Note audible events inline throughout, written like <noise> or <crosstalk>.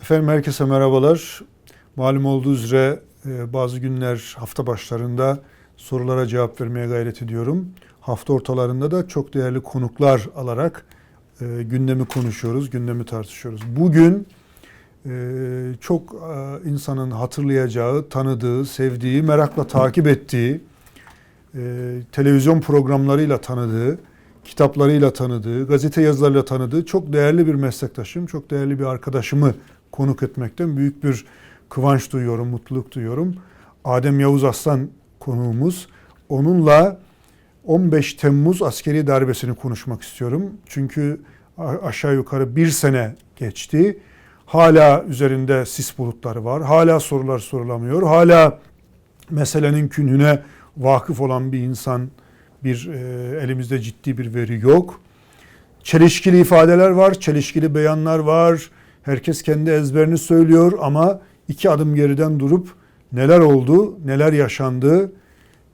Efendim herkese merhabalar. Malum olduğu üzere e, bazı günler hafta başlarında sorulara cevap vermeye gayret ediyorum. Hafta ortalarında da çok değerli konuklar alarak e, gündemi konuşuyoruz, gündemi tartışıyoruz. Bugün e, çok insanın hatırlayacağı, tanıdığı, sevdiği, merakla takip ettiği, televizyon programlarıyla tanıdığı, kitaplarıyla tanıdığı, gazete yazılarıyla tanıdığı çok değerli bir meslektaşım, çok değerli bir arkadaşımı konuk etmekten büyük bir kıvanç duyuyorum, mutluluk duyuyorum. Adem Yavuz Aslan konuğumuz. Onunla 15 Temmuz askeri darbesini konuşmak istiyorum. Çünkü aşağı yukarı bir sene geçti. Hala üzerinde sis bulutları var. Hala sorular sorulamıyor. Hala meselenin künhüne vakıf olan bir insan, bir e, elimizde ciddi bir veri yok. Çelişkili ifadeler var, çelişkili beyanlar var. Herkes kendi ezberini söylüyor ama iki adım geriden durup neler oldu, neler yaşandı,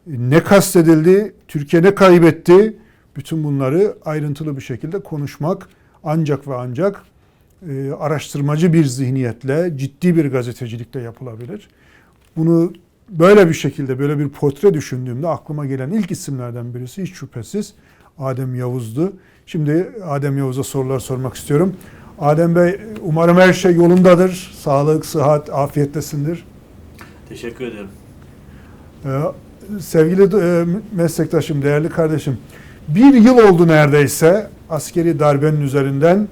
ne kastedildi, Türkiye ne kaybetti, bütün bunları ayrıntılı bir şekilde konuşmak ancak ve ancak e, araştırmacı bir zihniyetle, ciddi bir gazetecilikle yapılabilir. Bunu böyle bir şekilde, böyle bir portre düşündüğümde aklıma gelen ilk isimlerden birisi hiç şüphesiz Adem Yavuz'du. Şimdi Adem Yavuz'a sorular sormak istiyorum. Adem Bey umarım her şey yolundadır. Sağlık, sıhhat, afiyettesindir. Teşekkür ederim. Ee, sevgili e, meslektaşım, değerli kardeşim. Bir yıl oldu neredeyse askeri darbenin üzerinden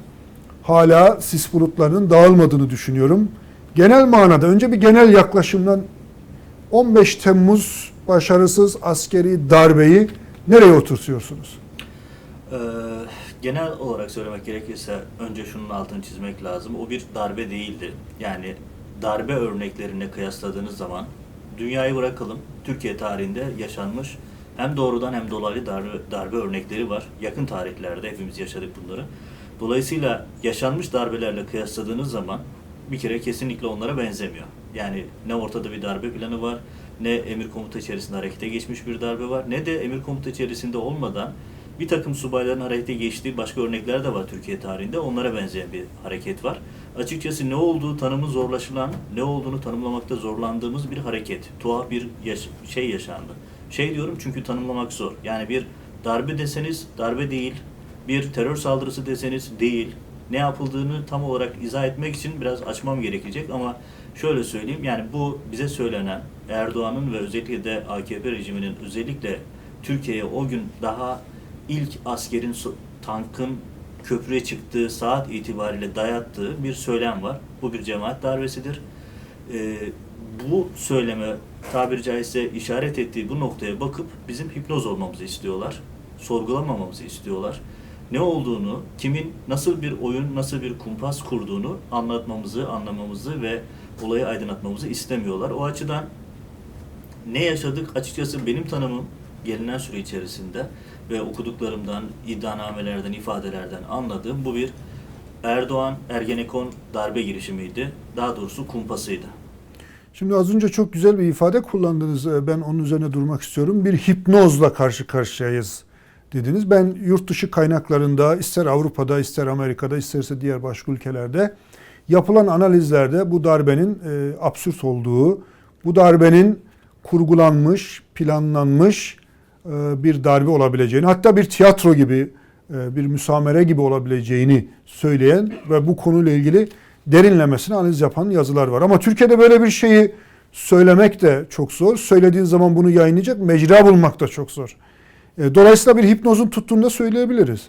hala sis bulutlarının dağılmadığını düşünüyorum. Genel manada önce bir genel yaklaşımdan 15 Temmuz başarısız askeri darbeyi nereye oturtuyorsunuz? Ee, genel olarak söylemek gerekirse önce şunun altını çizmek lazım. O bir darbe değildi. Yani darbe örneklerine kıyasladığınız zaman dünyayı bırakalım. Türkiye tarihinde yaşanmış hem doğrudan hem dolaylı darbe, darbe örnekleri var. Yakın tarihlerde hepimiz yaşadık bunları. Dolayısıyla yaşanmış darbelerle kıyasladığınız zaman bir kere kesinlikle onlara benzemiyor. Yani ne ortada bir darbe planı var, ne emir komuta içerisinde harekete geçmiş bir darbe var, ne de emir komuta içerisinde olmadan bir takım subayların harekete geçtiği başka örnekler de var Türkiye tarihinde. Onlara benzeyen bir hareket var. Açıkçası ne olduğu tanımı zorlaşılan, ne olduğunu tanımlamakta zorlandığımız bir hareket. Tuhaf bir yaş- şey yaşandı. Şey diyorum çünkü tanımlamak zor. Yani bir darbe deseniz darbe değil, bir terör saldırısı deseniz değil. Ne yapıldığını tam olarak izah etmek için biraz açmam gerekecek ama şöyle söyleyeyim yani bu bize söylenen Erdoğan'ın ve özellikle de AKP rejiminin özellikle Türkiye'ye o gün daha ilk askerin tankın köprüye çıktığı saat itibariyle dayattığı bir söylem var. Bu bir cemaat darbesidir. Ee, bu söyleme tabiri caizse işaret ettiği bu noktaya bakıp bizim hipnoz olmamızı istiyorlar. Sorgulamamamızı istiyorlar. Ne olduğunu, kimin nasıl bir oyun, nasıl bir kumpas kurduğunu anlatmamızı, anlamamızı ve olayı aydınlatmamızı istemiyorlar. O açıdan ne yaşadık açıkçası benim tanımım gelinen süre içerisinde ve okuduklarımdan, iddianamelerden, ifadelerden anladığım bu bir Erdoğan Ergenekon darbe girişimiydi. Daha doğrusu kumpasıydı. Şimdi az önce çok güzel bir ifade kullandınız. Ee, Ben onun üzerine durmak istiyorum. Bir hipnozla karşı karşıyayız dediniz. Ben yurt dışı kaynaklarında ister Avrupa'da ister Amerika'da isterse diğer başka ülkelerde yapılan analizlerde bu darbenin e, absürt olduğu, bu darbenin kurgulanmış, planlanmış bir darbe olabileceğini, hatta bir tiyatro gibi, e, bir müsamere gibi olabileceğini söyleyen ve bu konuyla ilgili derinlemesine analiz yapan yazılar var. Ama Türkiye'de böyle bir şeyi söylemek de çok zor. Söylediğin zaman bunu yayınlayacak mecra bulmak da çok zor. E, Dolayısıyla bir hipnozun tuttuğunu da söyleyebiliriz.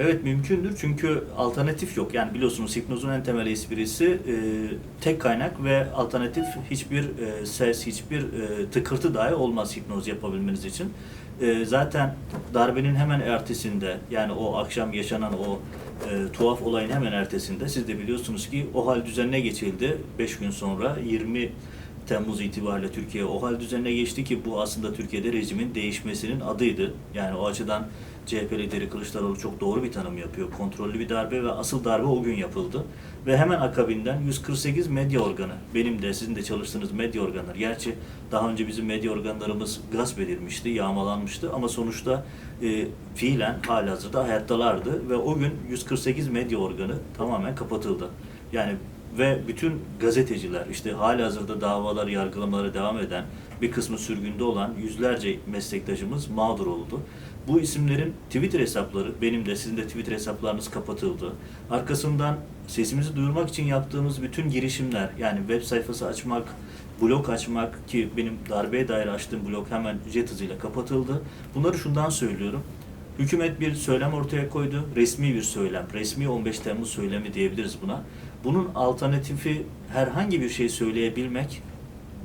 Evet mümkündür çünkü alternatif yok. Yani biliyorsunuz hipnozun en temel esprisi e, tek kaynak ve alternatif hiçbir e, ses, hiçbir e, tıkırtı dahi olmaz hipnoz yapabilmeniz için. E, zaten darbenin hemen ertesinde yani o akşam yaşanan o e, tuhaf olayın hemen ertesinde siz de biliyorsunuz ki o hal düzenine geçildi 5 gün sonra 20 Temmuz itibariyle Türkiye o hal düzenine geçti ki bu aslında Türkiye'de rejimin değişmesinin adıydı. Yani o açıdan CHP lideri Kılıçdaroğlu çok doğru bir tanım yapıyor. Kontrollü bir darbe ve asıl darbe o gün yapıldı. Ve hemen akabinden 148 medya organı, benim de sizin de çalıştığınız medya organları. Gerçi daha önce bizim medya organlarımız gasp edilmişti, yağmalanmıştı ama sonuçta e, fiilen halihazırda hayattalardı ve o gün 148 medya organı tamamen kapatıldı. Yani ve bütün gazeteciler işte hali hazırda davalar, yargılamaları devam eden bir kısmı sürgünde olan yüzlerce meslektaşımız mağdur oldu. Bu isimlerin Twitter hesapları, benim de sizin de Twitter hesaplarınız kapatıldı. Arkasından sesimizi duyurmak için yaptığımız bütün girişimler, yani web sayfası açmak, blog açmak ki benim darbeye dair açtığım blog hemen jet hızıyla kapatıldı. Bunları şundan söylüyorum. Hükümet bir söylem ortaya koydu. Resmi bir söylem. Resmi 15 Temmuz söylemi diyebiliriz buna. Bunun alternatifi herhangi bir şey söyleyebilmek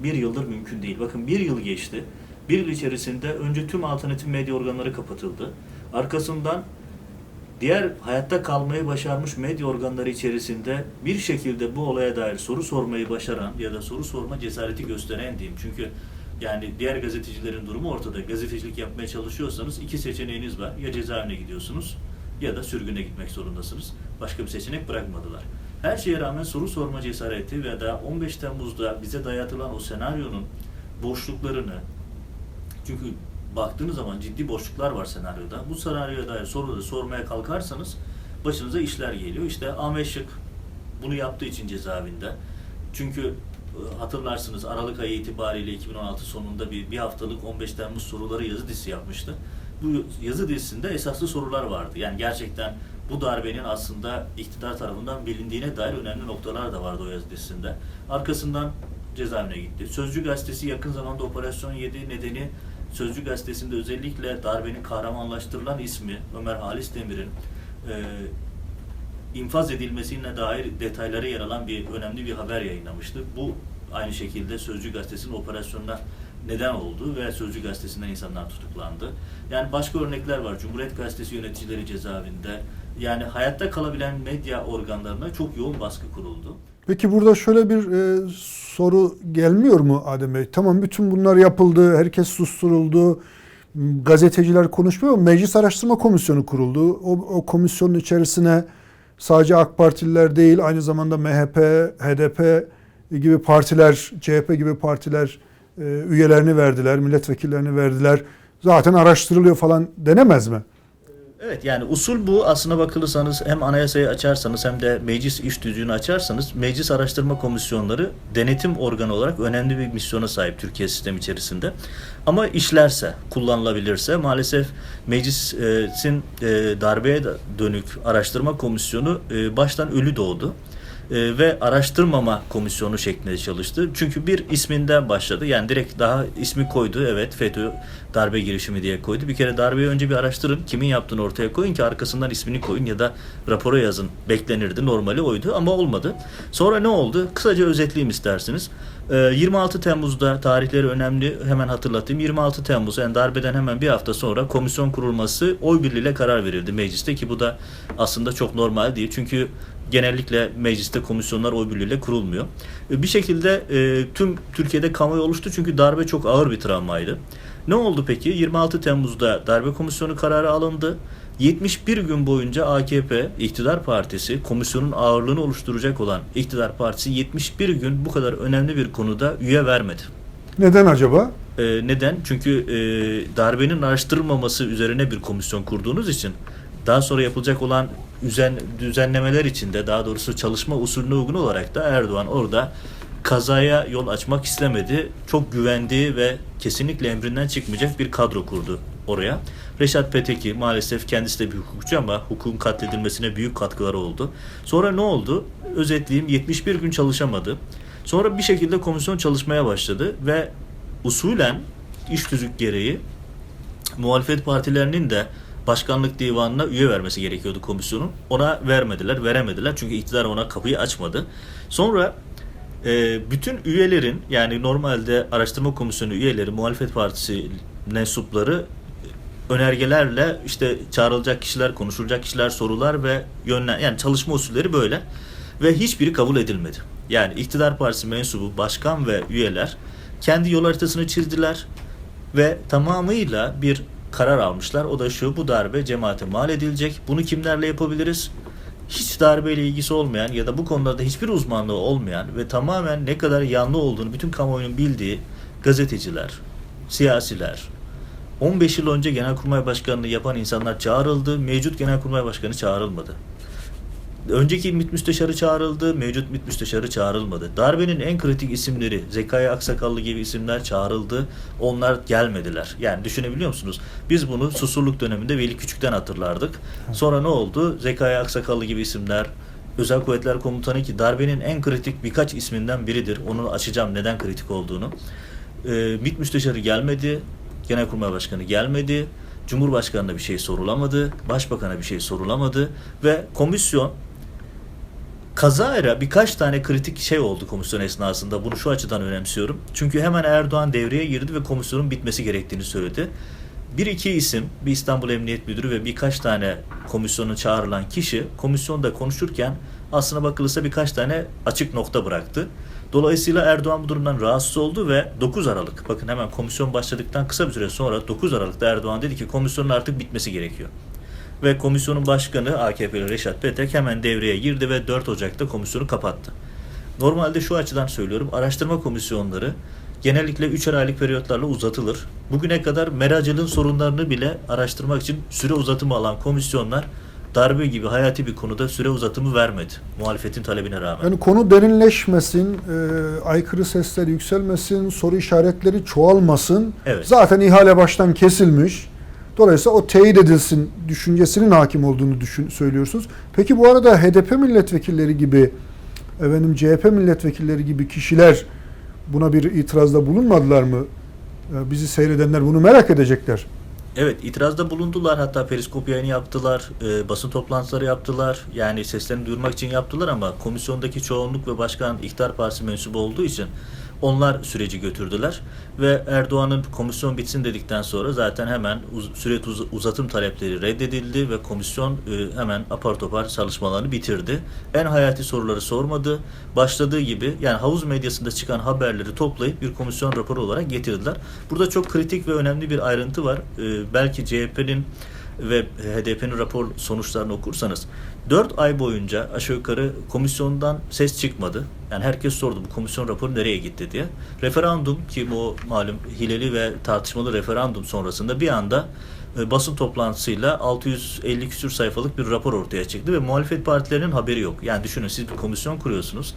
bir yıldır mümkün değil. Bakın bir yıl geçti. Bir yıl içerisinde önce tüm alternatif medya organları kapatıldı. Arkasından diğer hayatta kalmayı başarmış medya organları içerisinde bir şekilde bu olaya dair soru sormayı başaran ya da soru sorma cesareti gösteren diyeyim. Çünkü yani diğer gazetecilerin durumu ortada. Gazetecilik yapmaya çalışıyorsanız iki seçeneğiniz var. Ya cezaevine gidiyorsunuz ya da sürgüne gitmek zorundasınız. Başka bir seçenek bırakmadılar. Her şeye rağmen soru sorma cesareti ve da 15 Temmuz'da bize dayatılan o senaryonun boşluklarını çünkü baktığınız zaman ciddi boşluklar var senaryoda. Bu senaryoya dair soruları sormaya kalkarsanız başınıza işler geliyor. İşte Ahmet Şık bunu yaptığı için cezaevinde. Çünkü e, hatırlarsınız Aralık ayı itibariyle 2016 sonunda bir, bir haftalık 15 Temmuz soruları yazı dizisi yapmıştı. Bu yazı dizisinde esaslı sorular vardı. Yani gerçekten bu darbenin aslında iktidar tarafından bilindiğine dair önemli noktalar da vardı o yazı dizisinde. Arkasından cezaevine gitti. Sözcü gazetesi yakın zamanda operasyon 7 nedeni Sözcü gazetesinde özellikle darbenin kahramanlaştırılan ismi Ömer Halis Demir'in e, infaz edilmesine dair detayları yer alan bir önemli bir haber yayınlamıştı. Bu aynı şekilde Sözcü gazetesinin operasyonuna neden oldu ve Sözcü gazetesinden insanlar tutuklandı. Yani başka örnekler var. Cumhuriyet gazetesi yöneticileri cezaevinde. Yani hayatta kalabilen medya organlarına çok yoğun baskı kuruldu. Peki burada şöyle bir e, soru gelmiyor mu Adem Bey? Tamam bütün bunlar yapıldı, herkes susturuldu, gazeteciler konuşmuyor Meclis Araştırma Komisyonu kuruldu. O, o komisyonun içerisine sadece AK Partililer değil, aynı zamanda MHP, HDP gibi partiler, CHP gibi partiler e, üyelerini verdiler, milletvekillerini verdiler. Zaten araştırılıyor falan denemez mi? Evet yani usul bu. Aslına bakılırsanız hem anayasayı açarsanız hem de meclis iş düzüğünü açarsanız meclis araştırma komisyonları denetim organı olarak önemli bir misyona sahip Türkiye sistemi içerisinde. Ama işlerse, kullanılabilirse maalesef meclisin e, darbeye dönük araştırma komisyonu e, baştan ölü doğdu e, ve araştırmama komisyonu şeklinde çalıştı. Çünkü bir isminden başladı. Yani direkt daha ismi koydu. Evet FETÖ darbe girişimi diye koydu. Bir kere darbeyi önce bir araştırın. Kimin yaptığını ortaya koyun ki arkasından ismini koyun ya da rapora yazın. Beklenirdi. Normali oydu ama olmadı. Sonra ne oldu? Kısaca özetleyeyim isterseniz. E, 26 Temmuz'da tarihleri önemli. Hemen hatırlatayım. 26 Temmuz yani darbeden hemen bir hafta sonra komisyon kurulması oy birliğiyle karar verildi mecliste ki bu da aslında çok normal değil. Çünkü genellikle mecliste komisyonlar oy birliğiyle kurulmuyor. E, Bir şekilde e, tüm Türkiye'de kamuoyu oluştu çünkü darbe çok ağır bir travmaydı. Ne oldu peki? 26 Temmuz'da darbe komisyonu kararı alındı. 71 gün boyunca AKP iktidar partisi komisyonun ağırlığını oluşturacak olan iktidar partisi 71 gün bu kadar önemli bir konuda üye vermedi. Neden acaba? E, neden? Çünkü e, darbenin araştırılmaması üzerine bir komisyon kurduğunuz için daha sonra yapılacak olan üzen, düzenlemeler içinde daha doğrusu çalışma usulüne uygun olarak da Erdoğan orada kazaya yol açmak istemedi. Çok güvendiği ve kesinlikle emrinden çıkmayacak bir kadro kurdu oraya. Reşat Peteki maalesef kendisi de bir hukukçu ama hukukun katledilmesine büyük katkıları oldu. Sonra ne oldu? Özetleyeyim 71 gün çalışamadı. Sonra bir şekilde komisyon çalışmaya başladı ve usulen iş tüzük gereği muhalefet partilerinin de başkanlık divanına üye vermesi gerekiyordu komisyonun. Ona vermediler, veremediler çünkü iktidar ona kapıyı açmadı. Sonra e, bütün üyelerin yani normalde araştırma komisyonu üyeleri, muhalefet partisi mensupları önergelerle işte çağrılacak kişiler, konuşulacak kişiler, sorular ve yönlen yani çalışma usulleri böyle ve hiçbiri kabul edilmedi. Yani iktidar partisi mensubu, başkan ve üyeler kendi yol haritasını çizdiler ve tamamıyla bir karar almışlar. O da şu bu darbe cemaate mal edilecek. Bunu kimlerle yapabiliriz? Hiç darbeyle ilgisi olmayan ya da bu konularda hiçbir uzmanlığı olmayan ve tamamen ne kadar yanlı olduğunu bütün kamuoyunun bildiği gazeteciler, siyasiler, 15 yıl önce Genelkurmay Başkanlığı yapan insanlar çağrıldı. Mevcut Genelkurmay Başkanı çağrılmadı. Önceki MİT müsteşarı çağrıldı, mevcut MİT müsteşarı çağrılmadı. Darbenin en kritik isimleri, Zekai Aksakallı gibi isimler çağrıldı. Onlar gelmediler. Yani düşünebiliyor musunuz? Biz bunu Susurluk döneminde Veli Küçük'ten hatırlardık. Sonra ne oldu? Zekai Aksakallı gibi isimler, Özel Kuvvetler Komutanı ki darbenin en kritik birkaç isminden biridir. Onu açacağım neden kritik olduğunu. Ee, MİT müsteşarı gelmedi, Genelkurmay Başkanı gelmedi, Cumhurbaşkanı'na bir şey sorulamadı, Başbakan'a bir şey sorulamadı ve komisyon kazayla birkaç tane kritik şey oldu komisyon esnasında. Bunu şu açıdan önemsiyorum. Çünkü hemen Erdoğan devreye girdi ve komisyonun bitmesi gerektiğini söyledi. Bir iki isim, bir İstanbul Emniyet Müdürü ve birkaç tane komisyona çağrılan kişi komisyonda konuşurken aslına bakılırsa birkaç tane açık nokta bıraktı. Dolayısıyla Erdoğan bu durumdan rahatsız oldu ve 9 Aralık, bakın hemen komisyon başladıktan kısa bir süre sonra 9 Aralık'ta Erdoğan dedi ki komisyonun artık bitmesi gerekiyor. Ve komisyonun başkanı AKP'li Reşat Petek hemen devreye girdi ve 4 Ocak'ta komisyonu kapattı. Normalde şu açıdan söylüyorum, araştırma komisyonları genellikle 3'er aylık periyotlarla uzatılır. Bugüne kadar meracılığın sorunlarını bile araştırmak için süre uzatımı alan komisyonlar darbe gibi hayati bir konuda süre uzatımı vermedi. Muhalefetin talebine rağmen. Yani konu derinleşmesin, e, aykırı sesler yükselmesin, soru işaretleri çoğalmasın. Evet. Zaten ihale baştan kesilmiş. Dolayısıyla o teyit edilsin düşüncesinin hakim olduğunu düşün, söylüyorsunuz. Peki bu arada HDP milletvekilleri gibi, efendim CHP milletvekilleri gibi kişiler buna bir itirazda bulunmadılar mı? E, Bizi seyredenler bunu merak edecekler. Evet itirazda bulundular hatta periskop yayını yaptılar, e, basın toplantıları yaptılar. Yani seslerini duyurmak için yaptılar ama komisyondaki çoğunluk ve başkan İktidar Partisi mensubu olduğu için onlar süreci götürdüler. Ve Erdoğan'ın komisyon bitsin dedikten sonra zaten hemen uz- süre uz- uzatım talepleri reddedildi ve komisyon e, hemen apar topar çalışmalarını bitirdi. En hayati soruları sormadı. Başladığı gibi yani havuz medyasında çıkan haberleri toplayıp bir komisyon raporu olarak getirdiler. Burada çok kritik ve önemli bir ayrıntı var. E, belki CHP'nin ve HDP'nin rapor sonuçlarını okursanız 4 ay boyunca aşağı yukarı komisyondan ses çıkmadı. Yani herkes sordu bu komisyon raporu nereye gitti diye. Referandum ki bu malum hileli ve tartışmalı referandum sonrasında bir anda e, basın toplantısıyla 650 küsür sayfalık bir rapor ortaya çıktı ve muhalefet partilerinin haberi yok. Yani düşünün siz bir komisyon kuruyorsunuz.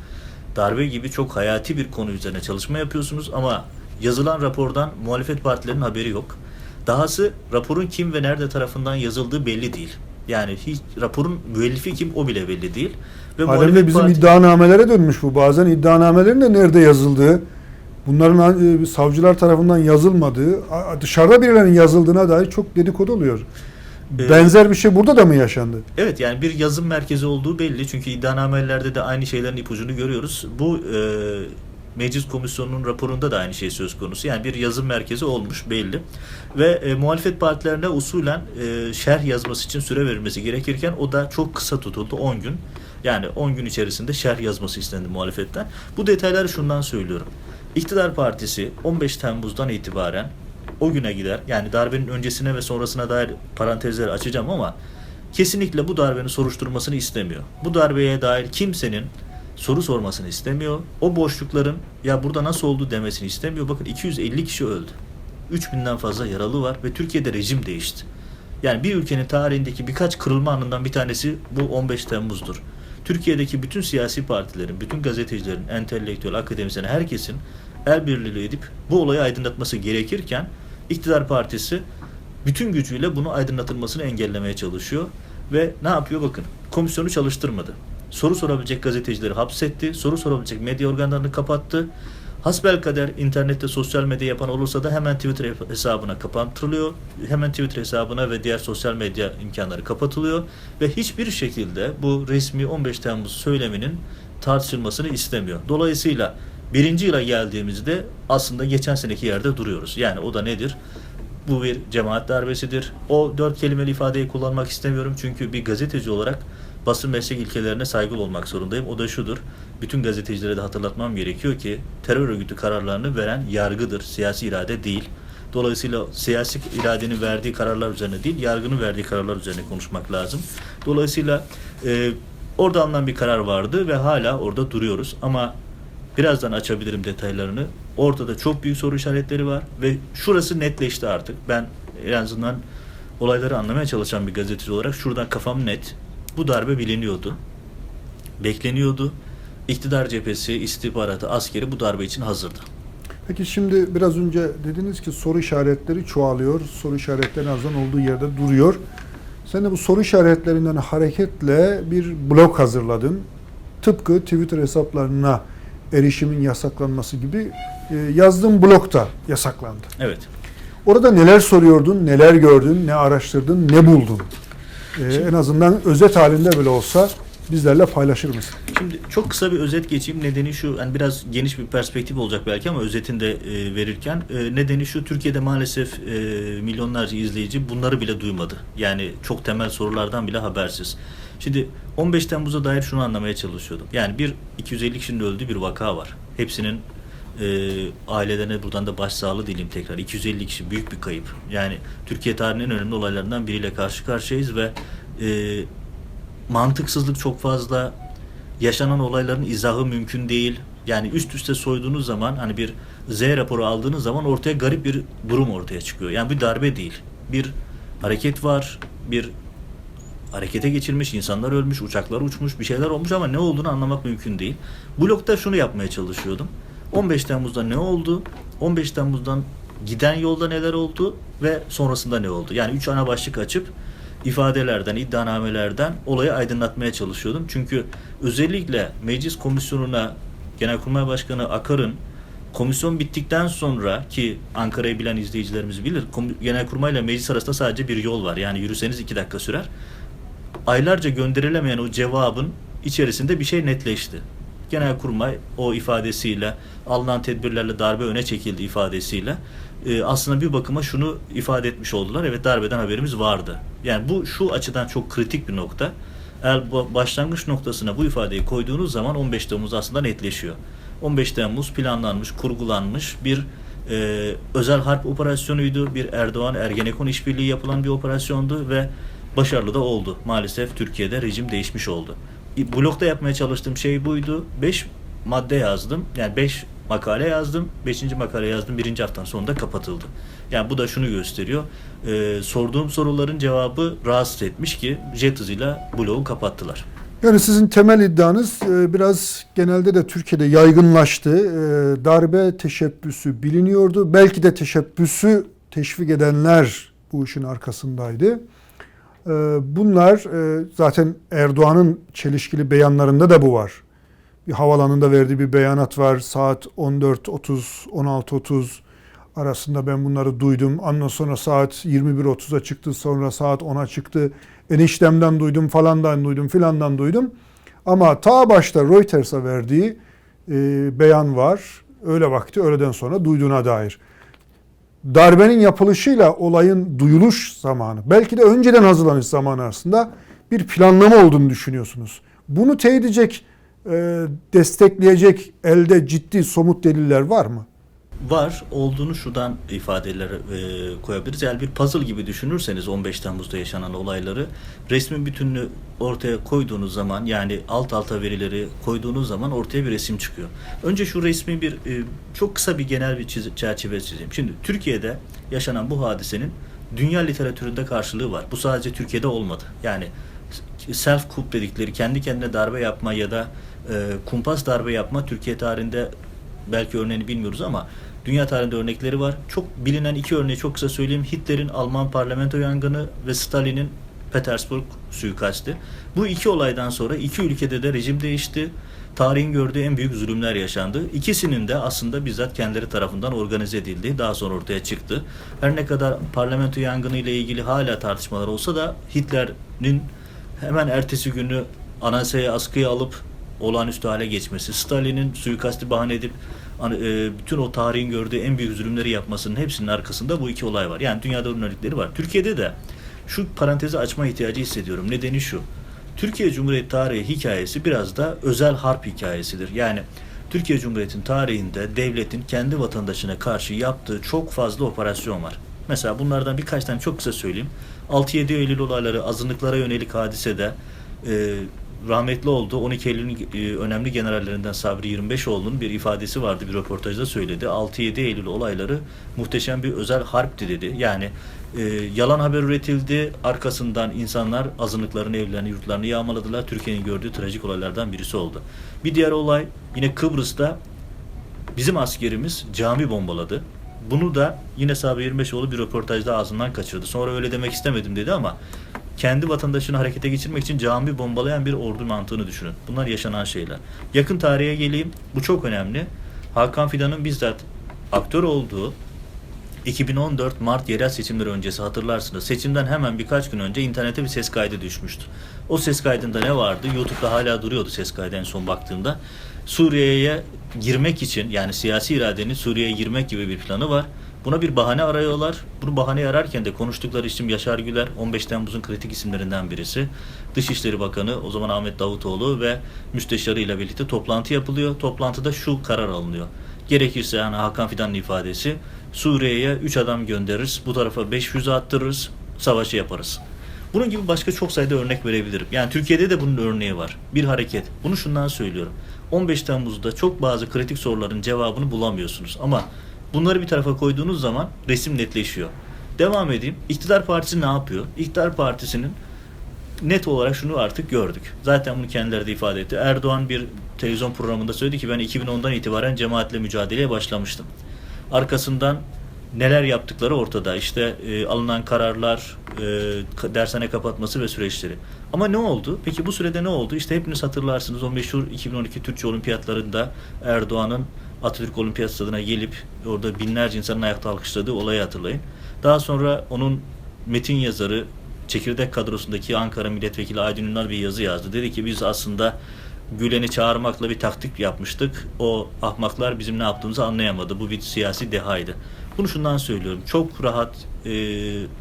Darbe gibi çok hayati bir konu üzerine çalışma yapıyorsunuz ama yazılan rapordan muhalefet partilerinin haberi yok. Dahası raporun kim ve nerede tarafından yazıldığı belli değil. Yani hiç raporun müellifi kim o bile belli değil. Ve muhalefet bizim parti- iddianamelere dönmüş bu. Bazen iddianamelerin de nerede yazıldığı, bunların e, savcılar tarafından yazılmadığı, dışarıda birilerinin yazıldığına dair çok dedikodu oluyor. Ee, Benzer bir şey burada da mı yaşandı? Evet yani bir yazım merkezi olduğu belli. Çünkü iddianamelerde de aynı şeylerin ipucunu görüyoruz. Bu e, Meclis Komisyonu'nun raporunda da aynı şey söz konusu. Yani bir yazım merkezi olmuş belli. Ve e, muhalefet partilerine usulen e, şerh yazması için süre verilmesi gerekirken o da çok kısa tutuldu 10 gün. Yani 10 gün içerisinde şerh yazması istendi muhalefetten. Bu detayları şundan söylüyorum. İktidar Partisi 15 Temmuz'dan itibaren o güne gider. Yani darbenin öncesine ve sonrasına dair parantezleri açacağım ama kesinlikle bu darbenin soruşturmasını istemiyor. Bu darbeye dair kimsenin soru sormasını istemiyor. O boşlukların ya burada nasıl oldu demesini istemiyor. Bakın 250 kişi öldü. 3000'den fazla yaralı var ve Türkiye'de rejim değişti. Yani bir ülkenin tarihindeki birkaç kırılma anından bir tanesi bu 15 Temmuz'dur. Türkiye'deki bütün siyasi partilerin, bütün gazetecilerin, entelektüel, akademisyen, herkesin el birliği edip bu olayı aydınlatması gerekirken iktidar partisi bütün gücüyle bunu aydınlatılmasını engellemeye çalışıyor ve ne yapıyor bakın komisyonu çalıştırmadı. Soru sorabilecek gazetecileri hapsetti, soru sorabilecek medya organlarını kapattı. Hasbelkader internette sosyal medya yapan olursa da hemen Twitter hesabına kapatılıyor. Hemen Twitter hesabına ve diğer sosyal medya imkanları kapatılıyor. Ve hiçbir şekilde bu resmi 15 Temmuz söyleminin tartışılmasını istemiyor. Dolayısıyla birinci yıla geldiğimizde aslında geçen seneki yerde duruyoruz. Yani o da nedir? Bu bir cemaat darbesidir. O dört kelimeli ifadeyi kullanmak istemiyorum çünkü bir gazeteci olarak basın meslek ilkelerine saygılı olmak zorundayım. O da şudur. Bütün gazetecilere de hatırlatmam gerekiyor ki terör örgütü kararlarını veren yargıdır, siyasi irade değil. Dolayısıyla siyasi iradenin verdiği kararlar üzerine değil, yargının verdiği kararlar üzerine konuşmak lazım. Dolayısıyla e, orada alınan bir karar vardı ve hala orada duruyoruz. Ama birazdan açabilirim detaylarını. Ortada çok büyük soru işaretleri var ve şurası netleşti artık. Ben en azından olayları anlamaya çalışan bir gazeteci olarak şuradan kafam net. Bu darbe biliniyordu. bekleniyordu. İktidar cephesi, istihbaratı, askeri bu darbe için hazırdı. Peki şimdi biraz önce dediniz ki soru işaretleri çoğalıyor. Soru işaretleri en azından olduğu yerde duruyor. Sen de bu soru işaretlerinden hareketle bir blog hazırladın. Tıpkı Twitter hesaplarına erişimin yasaklanması gibi e, yazdığın blog da yasaklandı. Evet. Orada neler soruyordun, neler gördün, ne araştırdın, ne buldun? E, en azından özet halinde bile olsa bizlerle paylaşır mısın? Şimdi çok kısa bir özet geçeyim. Nedeni şu, yani biraz geniş bir perspektif olacak belki ama özetini de e, verirken e, nedeni şu, Türkiye'de maalesef e, milyonlarca izleyici bunları bile duymadı. Yani çok temel sorulardan bile habersiz. Şimdi 15 Temmuz'a dair şunu anlamaya çalışıyordum. Yani bir 250 kişinin öldüğü bir vaka var. Hepsinin e, ailelerine buradan da başsağlığı dileyim tekrar. 250 kişi büyük bir kayıp. Yani Türkiye tarihinin önemli olaylarından biriyle karşı karşıyayız ve e, mantıksızlık çok fazla. Yaşanan olayların izahı mümkün değil. Yani üst üste soyduğunuz zaman hani bir Z raporu aldığınız zaman ortaya garip bir durum ortaya çıkıyor. Yani bir darbe değil. Bir hareket var, bir harekete geçirmiş, insanlar ölmüş, uçaklar uçmuş, bir şeyler olmuş ama ne olduğunu anlamak mümkün değil. Blogda şunu yapmaya çalışıyordum. 15 Temmuz'da ne oldu? 15 Temmuz'dan giden yolda neler oldu ve sonrasında ne oldu? Yani üç ana başlık açıp ifadelerden, iddianamelerden olayı aydınlatmaya çalışıyordum. Çünkü özellikle meclis komisyonuna Genelkurmay Başkanı Akar'ın komisyon bittikten sonra ki Ankara'yı bilen izleyicilerimiz bilir. Genelkurmay ile meclis arasında sadece bir yol var. Yani yürüseniz iki dakika sürer. Aylarca gönderilemeyen o cevabın içerisinde bir şey netleşti. Genelkurmay o ifadesiyle alınan tedbirlerle darbe öne çekildi ifadesiyle e, aslında bir bakıma şunu ifade etmiş oldular. Evet darbeden haberimiz vardı. Yani bu şu açıdan çok kritik bir nokta. Eğer başlangıç noktasına bu ifadeyi koyduğunuz zaman 15 Temmuz aslında netleşiyor. 15 Temmuz planlanmış, kurgulanmış bir e, özel harp operasyonuydu. Bir Erdoğan Ergenekon işbirliği yapılan bir operasyondu ve başarılı da oldu. Maalesef Türkiye'de rejim değişmiş oldu. Blogda yapmaya çalıştığım şey buydu. 5 madde yazdım. Yani 5 makale yazdım. 5. makale yazdım. Birinci haftanın sonunda kapatıldı. Yani bu da şunu gösteriyor. Ee, sorduğum soruların cevabı rahatsız etmiş ki jet hızıyla blogu kapattılar. Yani sizin temel iddianız e, biraz genelde de Türkiye'de yaygınlaştı. E, Darbe teşebbüsü biliniyordu. Belki de teşebbüsü teşvik edenler bu işin arkasındaydı. E, Bunlar e, zaten Erdoğan'ın çelişkili beyanlarında da bu var. Bir havalanında verdiği bir beyanat var. Saat 14.30, 16.30 arasında ben bunları duydum. Ondan sonra saat 21.30'a çıktı. Sonra saat 10'a çıktı. Eniştemden duydum, falandan duydum, filandan duydum. Ama ta başta Reuters'a verdiği e, beyan var. Öyle vakti öğleden sonra duyduğuna dair. Darbenin yapılışıyla olayın duyuluş zamanı, belki de önceden hazırlanış zamanı arasında bir planlama olduğunu düşünüyorsunuz. Bunu teyit edecek, e, destekleyecek elde ciddi somut deliller var mı? Var olduğunu şuradan ifadeler e, koyabiliriz. Yani bir puzzle gibi düşünürseniz 15 Temmuz'da yaşanan olayları resmin bütününü ortaya koyduğunuz zaman yani alt alta verileri koyduğunuz zaman ortaya bir resim çıkıyor. Önce şu resmi bir e, çok kısa bir genel bir çiz- çerçeve çizeyim. Şimdi Türkiye'de yaşanan bu hadisenin dünya literatüründe karşılığı var. Bu sadece Türkiye'de olmadı. Yani self coup dedikleri kendi kendine darbe yapma ya da e, kumpas darbe yapma Türkiye tarihinde belki örneğini bilmiyoruz ama dünya tarihinde örnekleri var. Çok bilinen iki örneği çok kısa söyleyeyim. Hitler'in Alman parlamento yangını ve Stalin'in Petersburg suikasti. Bu iki olaydan sonra iki ülkede de rejim değişti. Tarihin gördüğü en büyük zulümler yaşandı. İkisinin de aslında bizzat kendileri tarafından organize edildiği daha sonra ortaya çıktı. Her ne kadar parlamento yangını ile ilgili hala tartışmalar olsa da Hitler'in hemen ertesi günü anayasayı askıya alıp olağanüstü hale geçmesi, Stalin'in suikasti bahane edip bütün o tarihin gördüğü en büyük zulümleri yapmasının hepsinin arkasında bu iki olay var. Yani dünyada bunun örnekleri var. Türkiye'de de şu parantezi açma ihtiyacı hissediyorum. Nedeni şu. Türkiye Cumhuriyeti tarihi hikayesi biraz da özel harp hikayesidir. Yani Türkiye Cumhuriyeti'nin tarihinde devletin kendi vatandaşına karşı yaptığı çok fazla operasyon var. Mesela bunlardan birkaç tane çok kısa söyleyeyim. 6-7 Eylül olayları azınlıklara yönelik hadisede e, rahmetli oldu. 12 Eylül'ün e, önemli generallerinden Sabri 25oğlu'nun bir ifadesi vardı bir röportajda söyledi. 6-7 Eylül olayları muhteşem bir özel harpti dedi. Yani e, yalan haber üretildi. Arkasından insanlar azınlıklarını, evlerini, yurtlarını yağmaladılar. Türkiye'nin gördüğü trajik olaylardan birisi oldu. Bir diğer olay yine Kıbrıs'ta bizim askerimiz cami bombaladı. Bunu da yine Sabri 25oğlu bir röportajda ağzından kaçırdı. Sonra öyle demek istemedim dedi ama kendi vatandaşını harekete geçirmek için cami bombalayan bir ordu mantığını düşünün. Bunlar yaşanan şeyler. Yakın tarihe geleyim. Bu çok önemli. Hakan Fidan'ın bizzat aktör olduğu 2014 Mart yerel seçimleri öncesi hatırlarsınız. Seçimden hemen birkaç gün önce internete bir ses kaydı düşmüştü. O ses kaydında ne vardı? YouTube'da hala duruyordu ses kaydı en son baktığımda. Suriye'ye girmek için yani siyasi iradenin Suriye'ye girmek gibi bir planı var. Buna bir bahane arıyorlar. Bunu bahane ararken de konuştukları isim Yaşar Güler, 15 Temmuz'un kritik isimlerinden birisi. Dışişleri Bakanı o zaman Ahmet Davutoğlu ve müsteşarı ile birlikte toplantı yapılıyor. Toplantıda şu karar alınıyor. Gerekirse yani Hakan Fidan'ın ifadesi Suriye'ye 3 adam göndeririz. Bu tarafa 5 füze attırırız. Savaşı yaparız. Bunun gibi başka çok sayıda örnek verebilirim. Yani Türkiye'de de bunun örneği var. Bir hareket. Bunu şundan söylüyorum. 15 Temmuz'da çok bazı kritik soruların cevabını bulamıyorsunuz. Ama bunları bir tarafa koyduğunuz zaman resim netleşiyor. Devam edeyim. İktidar Partisi ne yapıyor? İktidar Partisi'nin net olarak şunu artık gördük. Zaten bunu kendileri de ifade etti. Erdoğan bir televizyon programında söyledi ki ben 2010'dan itibaren cemaatle mücadeleye başlamıştım. Arkasından neler yaptıkları ortada. İşte e, alınan kararlar, e, dershane kapatması ve süreçleri. Ama ne oldu? Peki bu sürede ne oldu? İşte hepiniz hatırlarsınız o meşhur 2012 Türkçe Olimpiyatlarında Erdoğan'ın Atatürk Olimpiyat Stadı'na gelip orada binlerce insanın ayakta alkışladığı olayı hatırlayın. Daha sonra onun metin yazarı çekirdek kadrosundaki Ankara Milletvekili Aydın Ünal bir yazı yazdı. Dedi ki biz aslında Gülen'i çağırmakla bir taktik yapmıştık. O ahmaklar bizim ne yaptığımızı anlayamadı. Bu bir siyasi dehaydı. Bunu şundan söylüyorum. Çok rahat e,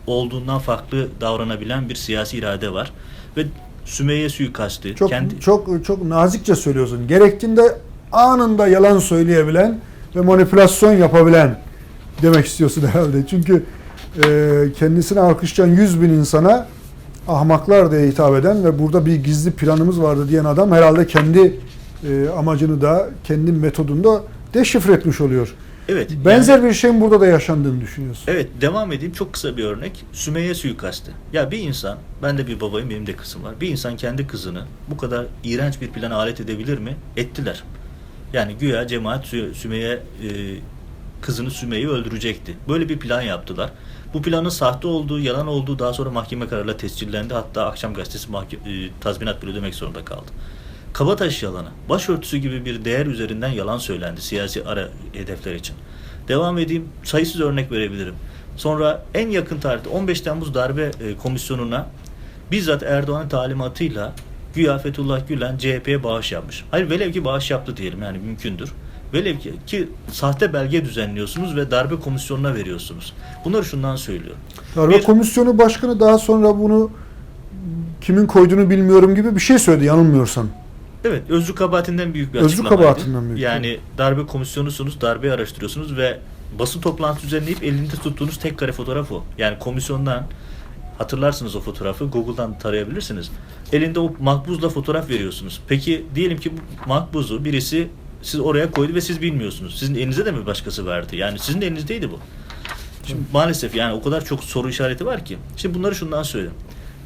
olduğundan farklı davranabilen bir siyasi irade var. Ve Sümeyye suikastı. Çok kendi, çok çok nazikçe söylüyorsun. Gerektiğinde anında yalan söyleyebilen ve manipülasyon yapabilen demek istiyorsun <laughs> herhalde. Çünkü e, kendisini alkışlayan 100 bin insana ahmaklar diye hitap eden ve burada bir gizli planımız vardı diyen adam herhalde kendi e, amacını da kendi metodunu da deşifre etmiş oluyor. evet. Benzer bir şeyin burada da yaşandığını düşünüyorsun. Evet devam edeyim çok kısa bir örnek. Sümeyye suikastı. Ya bir insan, ben de bir babayım benim de kızım var. Bir insan kendi kızını bu kadar iğrenç bir plana alet edebilir mi? Ettiler. Yani güya cemaat Sü- Sümeyye e, kızını Sümeyye'yi öldürecekti. Böyle bir plan yaptılar. Bu planın sahte olduğu, yalan olduğu daha sonra mahkeme kararıyla tescillendi. Hatta akşam gazetesi mahke- e, tazminat bile ödemek zorunda kaldı. Kabataş yalanı, başörtüsü gibi bir değer üzerinden yalan söylendi siyasi ara hedefler için. Devam edeyim, sayısız örnek verebilirim. Sonra en yakın tarihte 15 Temmuz darbe e, komisyonuna bizzat Erdoğan'ın talimatıyla güya Fethullah Gülen CHP'ye bağış yapmış. Hayır velev ki bağış yaptı diyelim yani mümkündür. Velev ki, ki sahte belge düzenliyorsunuz ve darbe komisyonuna veriyorsunuz. Bunları şundan söylüyorum. Darbe Bir- Komisyonu Başkanı daha sonra bunu kimin koyduğunu bilmiyorum gibi bir şey söyledi yanılmıyorsam. Evet, özlü kabahatinden büyük bir Özlü kabahatinden büyük. Yani darbe komisyonusunuz, darbeyi araştırıyorsunuz ve basın toplantısı düzenleyip elinde tuttuğunuz tek kare fotoğraf o. Yani komisyondan hatırlarsınız o fotoğrafı, Google'dan tarayabilirsiniz. Elinde o makbuzla fotoğraf veriyorsunuz. Peki diyelim ki bu makbuzu birisi siz oraya koydu ve siz bilmiyorsunuz. Sizin elinize de mi başkası verdi? Yani sizin de elinizdeydi bu. Şimdi maalesef yani o kadar çok soru işareti var ki. Şimdi bunları şundan söyleyeyim.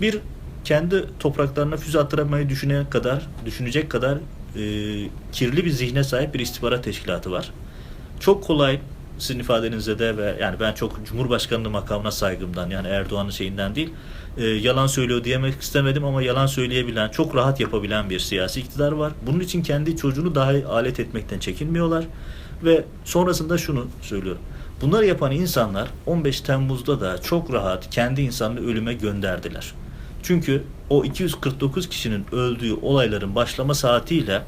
Bir kendi topraklarına füze attıramayı düşünen kadar, düşünecek kadar e, kirli bir zihne sahip bir istihbarat teşkilatı var. Çok kolay sizin ifadenizde de ve yani ben çok Cumhurbaşkanlığı makamına saygımdan yani Erdoğan'ın şeyinden değil e, yalan söylüyor diyemek istemedim ama yalan söyleyebilen, çok rahat yapabilen bir siyasi iktidar var. Bunun için kendi çocuğunu dahi alet etmekten çekinmiyorlar ve sonrasında şunu söylüyorum. Bunları yapan insanlar 15 Temmuz'da da çok rahat kendi insanını ölüme gönderdiler. Çünkü o 249 kişinin öldüğü olayların başlama saatiyle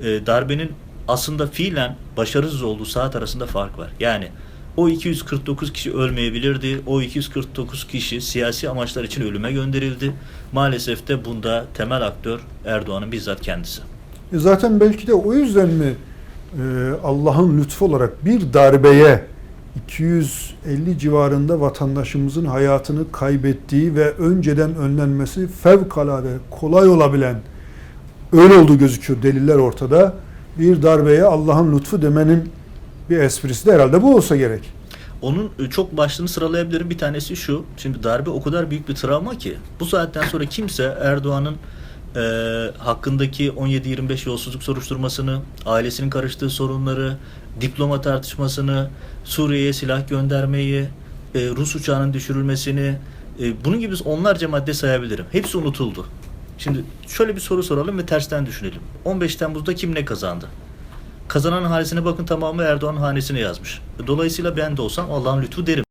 e, darbenin aslında fiilen başarısız olduğu saat arasında fark var. Yani o 249 kişi ölmeyebilirdi. O 249 kişi siyasi amaçlar için ölüme gönderildi. Maalesef de bunda temel aktör Erdoğan'ın bizzat kendisi. E Zaten belki de o yüzden mi e, Allah'ın lütfu olarak bir darbeye 250 civarında vatandaşımızın hayatını kaybettiği ve önceden önlenmesi fevkalade kolay olabilen öyle olduğu gözüküyor. Deliller ortada. Bir darbeye Allah'ın lütfu demenin bir esprisi de herhalde bu olsa gerek. Onun e, çok başlığını sıralayabilirim. Bir tanesi şu. Şimdi darbe o kadar büyük bir travma ki bu saatten sonra kimse Erdoğan'ın e, hakkındaki 17-25 yolsuzluk soruşturmasını, ailesinin karıştığı sorunları, diploma tartışmasını, Suriye'ye silah göndermeyi, e, Rus uçağının düşürülmesini, e, bunun gibi onlarca madde sayabilirim. Hepsi unutuldu. Şimdi şöyle bir soru soralım ve tersten düşünelim. 15 Temmuz'da kim ne kazandı? Kazanan hanesine bakın tamamı Erdoğan hanesine yazmış. Dolayısıyla ben de olsam Allah'ın lütfu derim.